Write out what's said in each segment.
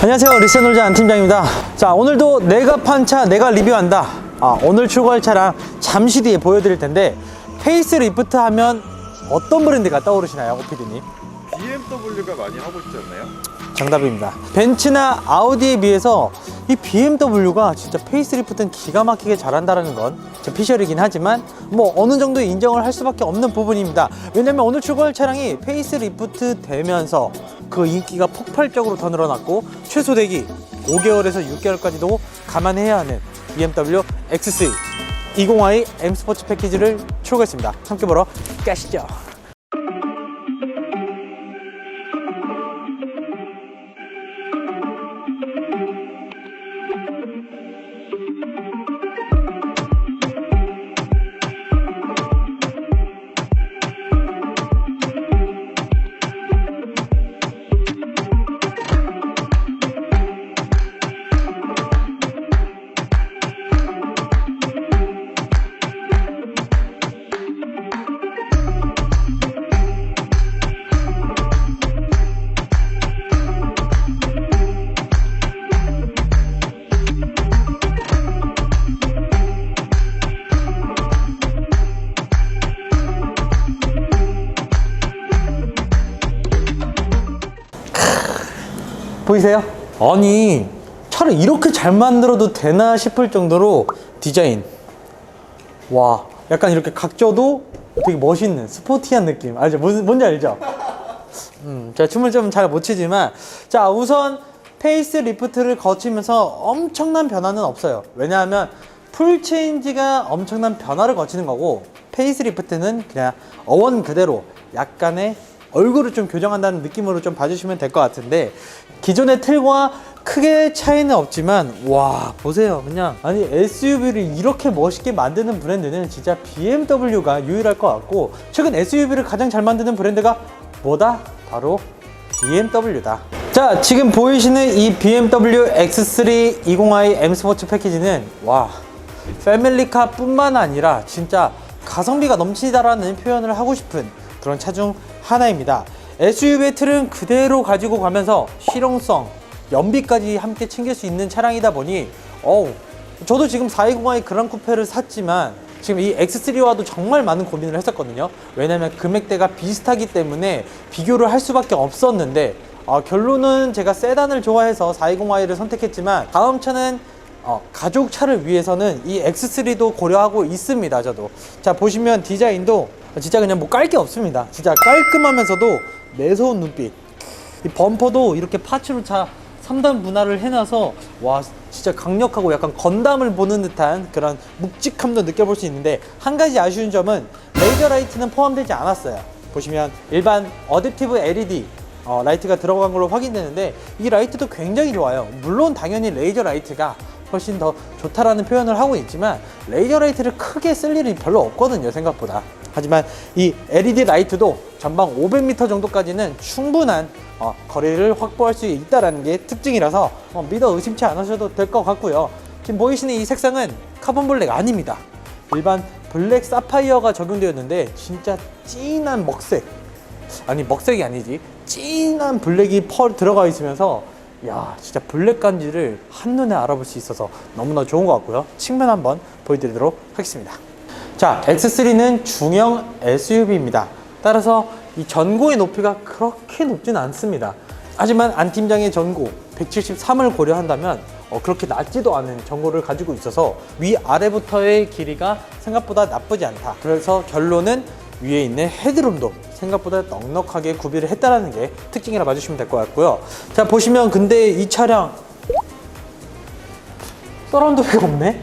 안녕하세요 리센놀자 안팀장입니다 자 오늘도 내가 판 차 내가 리뷰한다 아, 오늘 출고할 차량 잠시 뒤에 보여드릴 텐데 페이스 리프트 하면 어떤 브랜드가 떠오르시나요 오피디님? BMW가 많이 하고 있지 않나요? 정답입니다. 벤츠나 아우디에 비해서 이 BMW가 진짜 페이스리프트는 기가 막히게 잘한다는 건제 피셜이긴 하지만 뭐 어느 정도 인정을 할 수밖에 없는 부분입니다. 왜냐면 오늘 출고할 차량이 페이스리프트 되면서 그 인기가 폭발적으로 더 늘어났고 최소 대기 5개월에서 6개월까지도 감안해야 하는 BMW X3 20i M 스포츠 패키지를 출고했습니다. 함께 보러 가시죠 보이세요? 아니 차를 이렇게 잘 만들어도 되나 싶을 정도로 디자인 와 약간 이렇게 각져도 되게 멋있는 스포티한 느낌 알죠? 무슨 뭔지 알죠? 음, 제가 춤을 좀 잘 못 추지만 자 우선 페이스 리프트를 거치면서 엄청난 변화는 없어요 왜냐하면 풀 체인지가 엄청난 변화를 거치는 거고 페이스 리프트는 그냥 어원 그대로 약간의 얼굴을 좀 교정한다는 느낌으로 좀 봐주시면 될 것 같은데 기존의 틀과 크게 차이는 없지만 와 보세요 그냥 아니 SUV를 이렇게 멋있게 만드는 브랜드는 진짜 BMW가 유일할 것 같고 최근 SUV를 가장 잘 만드는 브랜드가 뭐다? 바로 BMW다 자 지금 보이시는 이 BMW X3 20i M 스포츠 패키지는 와 패밀리카 뿐만 아니라 진짜 가성비가 넘치다라는 표현을 하고 싶은 그런 차중 하나입니다. SUV의 틀은 그대로 가지고 가면서 실용성, 연비까지 함께 챙길 수 있는 차량이다 보니 어우 저도 지금 420i 그랑 쿠페를 샀지만 지금 이 X3와도 정말 많은 고민을 했었거든요. 왜냐면 금액대가 비슷하기 때문에 비교를 할 수밖에 없었는데 아, 결론은 제가 세단을 좋아해서 420i를 선택했지만 다음 차는 어, 가족 차를 위해서는 이 X3도 고려하고 있습니다. 저도 자 보시면 디자인도 진짜 그냥 뭐 깔 게 없습니다. 진짜 깔끔하면서도 매서운 눈빛. 이 범퍼도 이렇게 파츠로 차 3단 분할을 해놔서 와 진짜 강력하고 약간 건담을 보는 듯한 그런 묵직함도 느껴볼 수 있는데 한 가지 아쉬운 점은 레이저 라이트는 포함되지 않았어요. 보시면 일반 어댑티브 LED 어, 라이트가 들어간 걸로 확인되는데 이 라이트도 굉장히 좋아요. 물론 당연히 레이저 라이트가 훨씬 더 좋다라는 표현을 하고 있지만 레이저 라이트를 크게 쓸 일이 별로 없거든요 생각보다. 하지만 이 LED 라이트도 전방 500m 정도까지는 충분한 어, 거리를 확보할 수 있다는 게 특징이라서 어, 믿어 의심치 않으셔도 될 것 같고요. 지금 보이시는 이 색상은 카본 블랙 아닙니다. 일반 블랙 사파이어가 적용되었는데 진짜 진한 먹색 아니 먹색이 아니지 진한 블랙이 펄 들어가 있으면서 야 진짜 블랙 간지를 한눈에 알아볼 수 있어서 너무나 좋은 것 같고요 측면 한번 보여드리도록 하겠습니다 자 X3는 중형 SUV입니다 따라서 이 전고의 높이가 그렇게 높지는 않습니다 하지만 안 팀장의 전고 173을 고려한다면 어, 그렇게 낮지도 않은 전고를 가지고 있어서 위아래부터의 길이가 생각보다 나쁘지 않다 그래서 결론은 위에 있는 헤드룸도 생각보다 넉넉하게 구비를 했다라는 게 특징이라 봐주시면 될 것 같고요. 자 보시면 근데 이 차량 서라운드가 없네.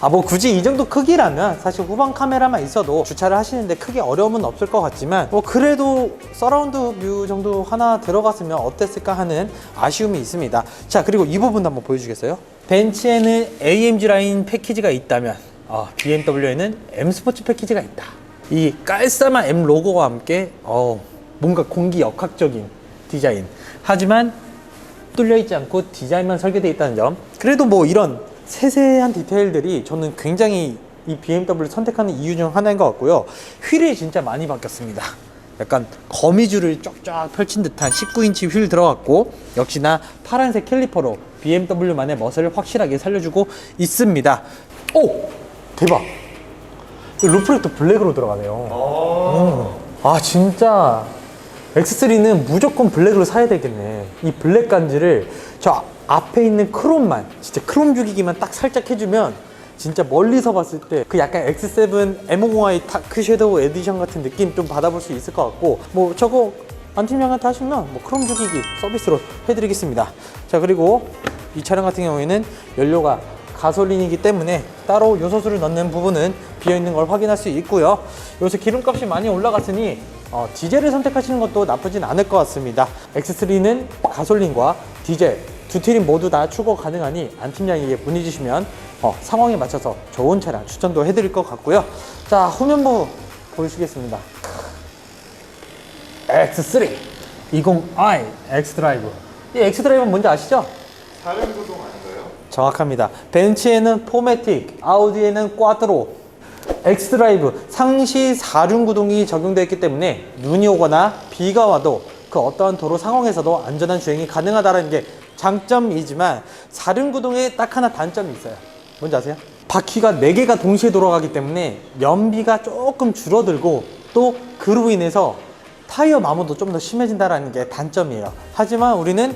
아 뭐 굳이 이 정도 크기라면 사실 후방 카메라만 있어도 주차를 하시는데 크게 어려움은 없을 것 같지만 뭐 그래도 서라운드 뷰 정도 하나 들어갔으면 어땠을까 하는 아쉬움이 있습니다. 자 그리고 이 부분도 한번 보여주겠어요? 벤츠에는 AMG 라인 패키지가 있다면 어, BMW에는 M 스포츠 패키지가 있다. 이 깔쌈한 M 로고와 함께 어, 뭔가 공기 역학적인 디자인. 하지만 뚫려 있지 않고 디자인만 설계되어 있다는 점. 그래도 뭐 이런 세세한 디테일들이 저는 굉장히 이 BMW를 선택하는 이유 중 하나인 것 같고요. 휠이 진짜 많이 바뀌었습니다. 약간 거미줄을 쫙쫙 펼친 듯한 19인치 휠 들어갔고 역시나 파란색 캘리퍼로 BMW만의 멋을 확실하게 살려주고 있습니다. 오! 대박! 이 루프렉도 블랙으로 들어가네요. 음. 아 진짜 X3는 무조건 블랙으로 사야 되겠네. 이 블랙 간지를 저 앞에 있는 크롬만 진짜 크롬 죽이기만 딱 살짝 해주면 진짜 멀리서 봤을 때 그 약간 X7 M5i 다크 섀도우 에디션 같은 느낌 좀 받아볼 수 있을 것 같고 뭐 저거 안 팀장한테 하시면 뭐 크롬 죽이기 서비스로 해드리겠습니다. 자 그리고 이 차량 같은 경우에는 연료가 가솔린이기 때문에 따로 요소수를 넣는 부분은 비어 있는 걸 확인할 수 있고요. 요새 기름값이 많이 올라갔으니 어, 디젤을 선택하시는 것도 나쁘진 않을 것 같습니다. X3는 가솔린과 디젤 두 트림 모두 다 출고 가능하니 안 팀장에게 문의 주시면 어, 상황에 맞춰서 좋은 차량 추천도 해드릴 것 같고요. 자 후면부 보여주겠습니다. X3 20i X 드라이브 이 X 드라이브는 뭔지 아시죠? 사륜 구동 아닌가요? 정확합니다. 벤츠에는 포매틱, 아우디에는 꽈트로, 엑스드라이브 상시 4륜 구동이 적용되어 있기 때문에 눈이 오거나 비가 와도 그 어떠한 도로 상황에서도 안전한 주행이 가능하다는 게 장점이지만 4륜 구동에 딱 하나 단점이 있어요. 뭔지 아세요? 바퀴가 4개가 동시에 돌아가기 때문에 연비가 조금 줄어들고 또 그로 인해서 타이어 마모도 좀 더 심해진다는 게 단점이에요. 하지만 우리는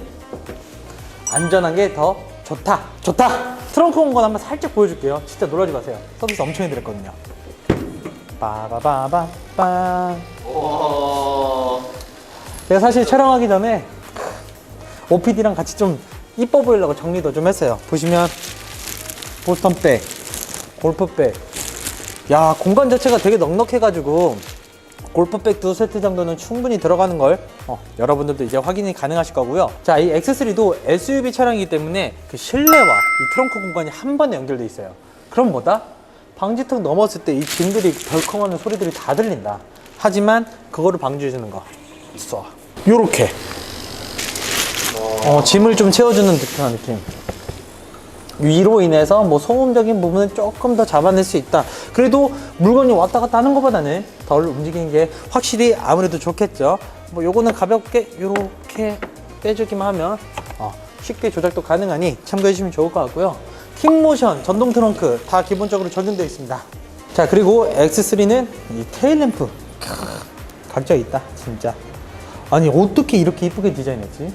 안전한 게 더 좋다. 좋다. 트렁크 온 건 한번 살짝 보여줄게요. 진짜 놀라지 마세요. 서비스 엄청 해드렸거든요. 빠바바바빠. 제가 사실 촬영하기 전에 OPD랑 같이 좀 이뻐 보이려고 정리도 좀 했어요. 보시면 보스턴백, 골프백. 야 공간 자체가 되게 넉넉해가지고 골프백 두 세트 정도는 충분히 들어가는 걸 어, 여러분들도 이제 확인이 가능하실 거고요. 자, 이 X3도 SUV 차량이기 때문에 그 실내와 이 트렁크 공간이 한 번에 연결돼 있어요. 그럼 뭐다? 방지턱 넘었을 때 이 짐들이 덜컹하는 소리들이 다 들린다. 하지만 그거를 방지해 주는 거. 써. 요렇게. 어, 짐을 좀 채워주는 듯한 느낌. 위로 인해서 뭐 소음적인 부분은 조금 더 잡아낼 수 있다. 그래도 물건이 왔다 갔다 하는 것보다는 덜 움직이는 게 확실히 아무래도 좋겠죠. 뭐 요거는 가볍게 이렇게 빼주기만 하면 어, 쉽게 조작도 가능하니 참고해 주시면 좋을 것 같고요. 킥모션, 전동 트렁크 다 기본적으로 적용되어 있습니다. 자 그리고 X3는 이 테일 램프 각져 있다 진짜. 아니 어떻게 이렇게 이쁘게 디자인했지?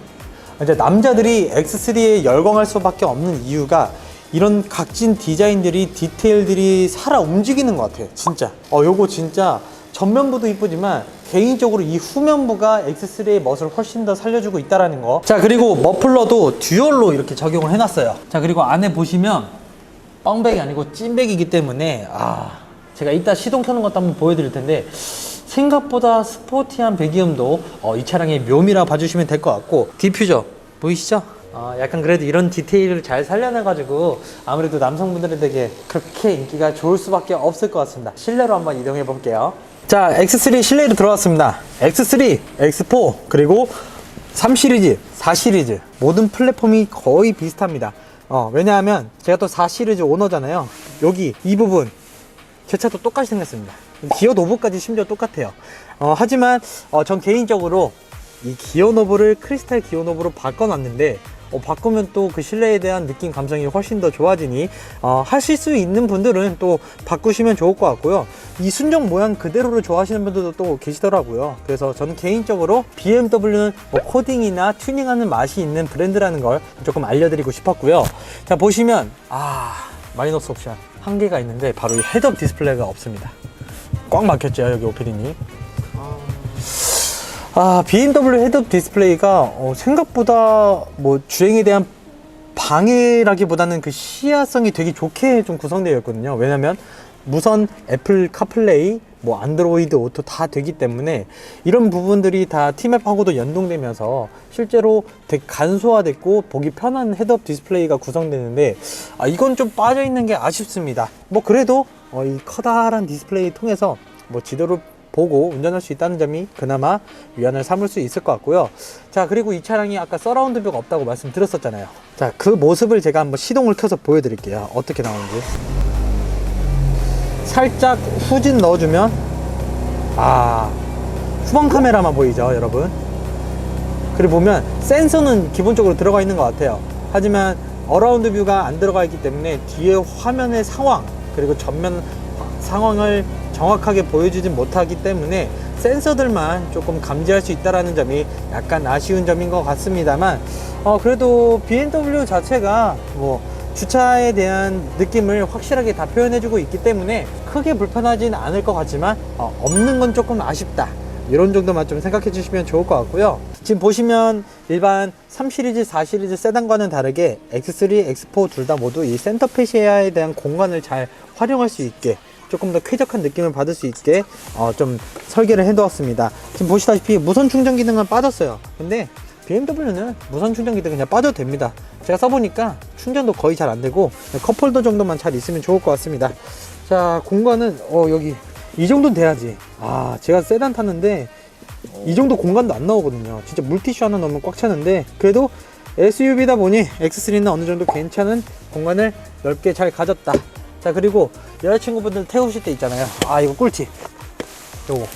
이제 남자들이 X3에 열광할 수밖에 없는 이유가 이런 각진 디자인들이 디테일들이 살아 움직이는 것 같아요 진짜. 어 요거 진짜 전면부도 이쁘지만 개인적으로 이 후면부가 X3의 멋을 훨씬 더 살려주고 있다라는 거자 그리고 머플러도 듀얼로 이렇게 적용을 해놨어요. 자 그리고 안에 보시면 뻥백이 아니고 찐백이기 때문에 아 제가 이따 시동 켜는 것도 한번 보여드릴 텐데 생각보다 스포티한 배기음도 어, 이 차량의 묘미라 봐주시면 될 것 같고 디퓨저 보이시죠? 어, 약간 그래도 이런 디테일을 잘 살려내가지고 아무래도 남성분들에게 그렇게 인기가 좋을 수밖에 없을 것 같습니다. 실내로 한번 이동해 볼게요. 자 X3 실내로 들어왔습니다. X3, X4 그리고 3 시리즈, 4 시리즈. 모든 플랫폼이 거의 비슷합니다. 어, 왜냐하면 제가 또 4 시리즈 오너잖아요. 여기 이 부분 제 차도 똑같이 생겼습니다. 기어 노브까지 심지어 똑같아요. 어, 하지만 어, 전 개인적으로 이 기어 노브를 크리스탈 기어 노브로 바꿔놨는데 어, 바꾸면 또 그 실내에 대한 느낌 감성이 훨씬 더 좋아지니 어, 하실 수 있는 분들은 또 바꾸시면 좋을 것 같고요. 이 순정 모양 그대로를 좋아하시는 분들도 또 계시더라고요. 그래서 저는 개인적으로 BMW는 뭐 코딩이나 튜닝하는 맛이 있는 브랜드라는 걸 조금 알려드리고 싶었고요. 자 보시면 아 마이너스 옵션 한 개가 있는데 바로 이 헤드업 디스플레이가 없습니다. 꽉 막혔죠 여기 오피디님. 아 BMW 헤드업 디스플레이가 어, 생각보다 뭐 주행에 대한 방해라기보다는 그 시야성이 되게 좋게 좀 구성되어 있거든요. 왜냐면 무선 애플 카플레이, 뭐 안드로이드 오토 다 되기 때문에 이런 부분들이 다 티맵하고도 연동되면서 실제로 되게 간소화됐고 보기 편한 헤드업 디스플레이가 구성되는데 아 이건 좀 빠져 있는 게 아쉽습니다. 뭐 그래도 어, 이 커다란 디스플레이 통해서 뭐 지도를 보고 운전할 수 있다는 점이 그나마 위안을 삼을 수 있을 것 같고요. 자, 그리고 이 차량이 아까 서라운드 뷰가 없다고 말씀드렸었잖아요. 자, 그 모습을 제가 한번 시동을 켜서 보여드릴게요. 어떻게 나오는지. 살짝 후진 넣어주면, 아, 후방 카메라만 보이죠, 여러분? 그리고 보면 센서는 기본적으로 들어가 있는 것 같아요. 하지만 어라운드 뷰가 안 들어가 있기 때문에 뒤에 화면의 상황 그리고 전면 상황을 정확하게 보여주지 못하기 때문에 센서들만 조금 감지할 수 있다는 점이 약간 아쉬운 점인 것 같습니다만 어 그래도 BMW 자체가 뭐 주차에 대한 느낌을 확실하게 다 표현해주고 있기 때문에 크게 불편하진 않을 것 같지만 어, 없는 건 조금 아쉽다 이런 정도만 좀 생각해 주시면 좋을 것 같고요. 지금 보시면 일반 3 시리즈, 4 시리즈 세단과는 다르게 X3, X4 둘 다 모두 이 센터 페시아에 대한 공간을 잘 활용할 수 있게 조금 더 쾌적한 느낌을 받을 수 있게 어, 좀 설계를 해 두었습니다. 지금 보시다시피 무선 충전 기능은 빠졌어요. 근데 BMW는 무선 충전 기능 그냥 빠져도 됩니다. 제가 써보니까 충전도 거의 잘 안 되고 컵홀더 정도만 잘 있으면 좋을 것 같습니다. 자 공간은 어 여기 이 정도는 돼야지. 아 제가 세단 탔는데 이 정도 공간도 안 나오거든요. 진짜 물티슈 하나 넣으면 꽉 차는데 그래도 SUV다 보니 X3는 어느 정도 괜찮은 공간을 넓게 잘 가졌다. 자 그리고 여자친구분들 태우실 때 있잖아요. 아 이거 꿀팁. 요거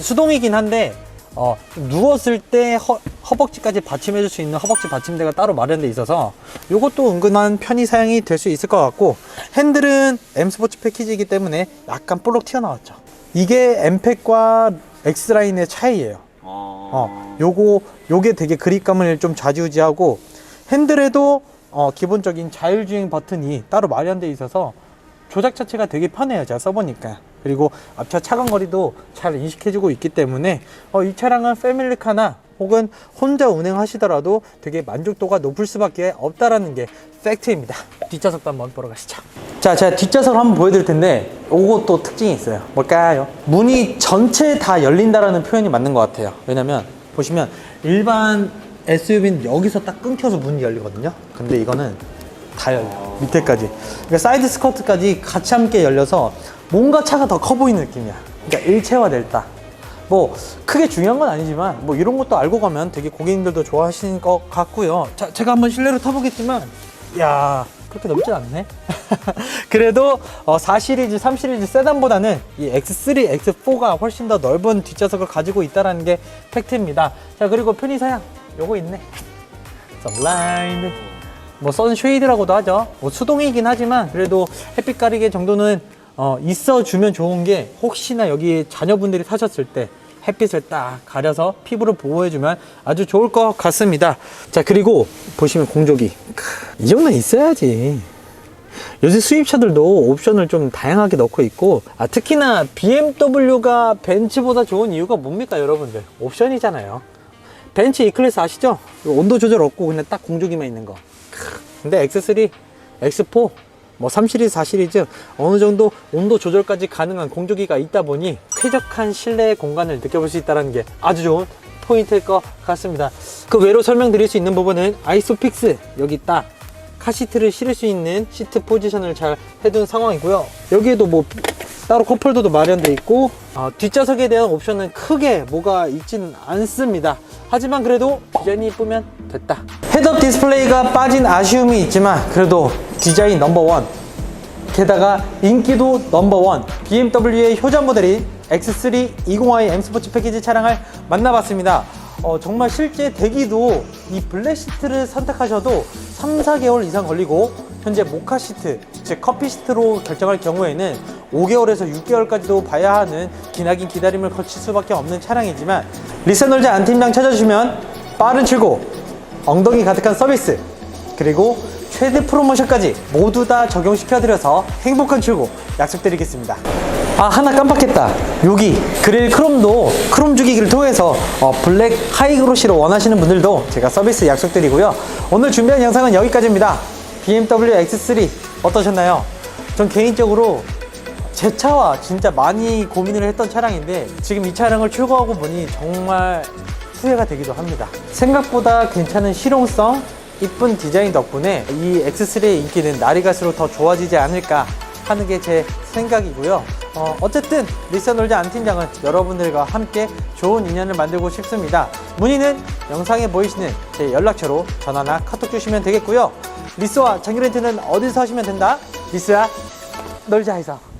수동이긴 한데 어, 누웠을 때 허, 허벅지까지 받침해줄 수 있는 허벅지 받침대가 따로 마련돼 있어서 이것도 은근한 편의 사용이 될 수 있을 것 같고 핸들은 M 스포츠 패키지이기 때문에 약간 볼록 튀어나왔죠. 이게 M팩과 X라인의 차이예요. 어, 요거 요게 되게 그립감을 좀 좌지우지하고 핸들에도 어, 기본적인 자율주행 버튼이 따로 마련돼 있어서 조작 자체가 되게 편해요. 제가 써보니까. 그리고 앞차 차간 거리도 잘 인식해주고 있기 때문에 어, 이 차량은 패밀리카나 혹은 혼자 운행하시더라도 되게 만족도가 높을 수밖에 없다라는 게 팩트입니다. 뒷좌석도 한번 보러 가시죠. 자, 제가 뒷좌석을 한번 보여드릴 텐데 이것도 특징이 있어요. 뭘까요? 문이 전체 다 열린다라는 표현이 맞는 것 같아요. 왜냐면 보시면 일반 SUV는 여기서 딱 끊겨서 문이 열리거든요. 근데 이거는 다 열려 밑에까지. 그러니까 사이드 스커트까지 같이 함께 열려서 뭔가 차가 더 커 보이는 느낌이야. 그러니까 일체화됐다 뭐 크게 중요한 건 아니지만 뭐 이런 것도 알고 가면 되게 고객님들도 좋아하시는 것 같고요. 자 제가 한번 실내로 타보겠지만 야 그렇게 넓진 않네. 그래도 어, 4 시리즈 3 시리즈 세단보다는 이 X3 X4가 훨씬 더 넓은 뒷좌석을 가지고 있다는 게 팩트입니다. 자 그리고 편의사양 요거 있네. 서블라인드 뭐 선쉐이드라고도 하죠. 뭐 수동이긴 하지만 그래도 햇빛 가리개 정도는 어, 있어주면 좋은 게 혹시나 여기 자녀분들이 타셨을 때 햇빛을 딱 가려서 피부를 보호해주면 아주 좋을 것 같습니다. 자 그리고 보시면 공조기 크, 이 정도는 있어야지. 요새 수입차들도 옵션을 좀 다양하게 넣고 있고 아, 특히나 BMW가 벤츠보다 좋은 이유가 뭡니까 여러분들 옵션이잖아요 벤츠 E클래스 아시죠? 온도 조절 없고 그냥 딱 공조기만 있는 거 크, 근데 X3, X4 뭐 3시리즈, 4시리즈 어느 정도 온도 조절까지 가능한 공조기가 있다 보니 쾌적한 실내 공간을 느껴볼 수 있다는 게 아주 좋은 포인트일 것 같습니다 그 외로 설명드릴 수 있는 부분은 아이소픽스 여기 딱 카시트를 실을 수 있는 시트 포지션을 잘 해둔 상황이고요. 여기에도 뭐 따로 컵홀더도 마련되어 있고 어, 뒷좌석에 대한 옵션은 크게 뭐가 있지는 않습니다. 하지만 그래도 디자인이 이쁘면 됐다. 헤드업 디스플레이가 빠진 아쉬움이 있지만 그래도 디자인 넘버원 게다가 인기도 넘버원 BMW의 효자 모델인 X3 20i M 스포츠 패키지 차량을 만나봤습니다. 어, 정말 실제 대기도 이 블랙 시트를 선택하셔도 3, 4개월 이상 걸리고 현재 모카 시트, 즉 커피 시트로 결정할 경우에는 5개월에서 6개월까지도 봐야 하는 기나긴 기다림을 거칠 수밖에 없는 차량이지만 리세놀자 안 팀장 찾아주시면 빠른 출고, 엉덩이 가득한 서비스, 그리고 최대 프로모션까지 모두 다 적용시켜드려서 행복한 출고 약속드리겠습니다. 아 하나 깜빡했다. 여기 그릴 크롬도 크롬 주기기를 통해서 어, 블랙 하이그로시로 원하시는 분들도 제가 서비스 약속드리고요. 오늘 준비한 영상은 여기까지입니다. BMW X3 어떠셨나요? 전 개인적으로 제 차와 진짜 많이 고민을 했던 차량인데 지금 이 차량을 출고하고 보니 정말 후회가 되기도 합니다. 생각보다 괜찮은 실용성, 이쁜 디자인 덕분에 이 X3의 인기는 날이 갈수록 더 좋아지지 않을까 하는 게 제 생각이고요. 어, 어쨌든 리서놀자 안 팀장은 여러분들과 함께 좋은 인연을 만들고 싶습니다. 문의는 영상에 보이시는 제 연락처로 전화나 카톡 주시면 되겠고요. 리스와 장기렌트는 어디서 하시면 된다? 리스야 놀자에서.